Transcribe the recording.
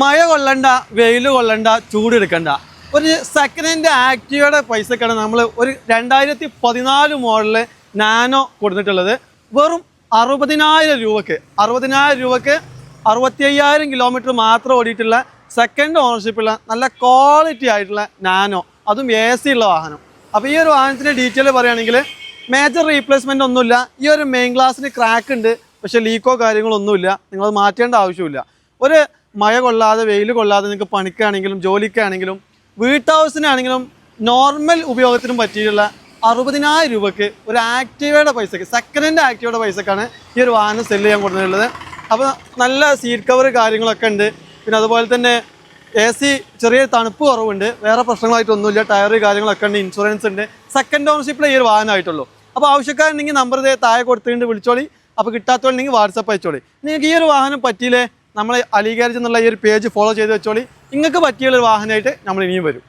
മഴ കൊള്ളണ്ട വെയിൽ കൊള്ളണ്ട ചൂടെടുക്കണ്ട ഒരു സെക്കൻഡ് ഹാൻഡ് ആക്റ്റീവയുടെ പൈസക്കാണ് നമ്മൾ ഒരു രണ്ടായിരത്തി പതിനാല് മോഡൽ നാനോ കൊടുത്തിട്ടുള്ളത്. വെറും അറുപതിനായിരം രൂപക്ക് അറുപതിനായിരം രൂപക്ക് അറുപത്തി അയ്യായിരം കിലോമീറ്റർ മാത്രം ഓടിയിട്ടുള്ള സെക്കൻഡ് ഓണർഷിപ്പുള്ള നല്ല ക്വാളിറ്റി ആയിട്ടുള്ള നാനോ അതും എ സി ഉള്ള വാഹനം. അപ്പോൾ ഈ ഒരു വാഹനത്തിന്റെ ഡീറ്റെയിൽ പറയുകയാണെങ്കിൽ മേജർ റീപ്ലേസ്മെന്റ് ഒന്നുമില്ല. ഈ ഒരു മെയിൻ ഗ്ലാസ്സിന് ക്രാക്ക് ഉണ്ട്. പക്ഷേ ലീക്കോ കാര്യങ്ങളൊന്നുമില്ല നിങ്ങളത് മാറ്റേണ്ട ആവശ്യമില്ല ഒരു മഴ കൊള്ളാതെ വെയിൽ കൊള്ളാതെ നിങ്ങൾക്ക് പണിക്കാണെങ്കിലും ജോലിക്കാണെങ്കിലും വീട്ടാവശ്യത്തിനാണെങ്കിലും നോർമൽ ഉപയോഗത്തിനും പറ്റിയിട്ടുള്ള അറുപതിനായിരം രൂപയ്ക്ക് ഒരു ആക്റ്റീവയുടെ പൈസക്ക് സെക്കൻഡ് ഹാൻഡ് ആക്റ്റീവയുടെ പൈസക്കാണ് ഈ ഒരു വാഹനം സെല്ല് ചെയ്യാൻ കൊടുത്തിട്ടുള്ളത് അപ്പോൾ നല്ല സീറ്റ് കവർ കാര്യങ്ങളൊക്കെ ഉണ്ട്. പിന്നെ അതുപോലെ തന്നെ എ സി ചെറിയ തണുപ്പ് കുറവുണ്ട്. വേറെ പ്രശ്നങ്ങളായിട്ടൊന്നുമില്ല. ടയർ കാര്യങ്ങളൊക്കെ ഉണ്ട് ഇൻഷുറൻസ് ഉണ്ട്. സെക്കൻഡ് ഓണർഷിപ്പിലെ ഈ ഒരു വാഹനമായിട്ടുള്ളൂ. അപ്പോൾ ആവശ്യക്കാരുണ്ടെങ്കിൽ നമ്പർ താഴെ കൊടുത്തിട്ടുണ്ട് വിളിച്ചോളി. അപ്പോൾ കിട്ടാത്തവരുണ്ടെങ്കിൽ വാട്സപ്പ് അയച്ചോളി. നിങ്ങൾക്ക് ഈ ഒരു വാഹനം പറ്റിയില്ലേ? നമ്മൾ അലീകരിച്ചെന്നുള്ള ഈ ഒരു പേജ് ഫോളോ ചെയ്ത് വെച്ചോളി. നിങ്ങൾക്ക് പറ്റിയുള്ള ഒരു വാഹനമായിട്ട് നമ്മൾ ഇനിയും വരും.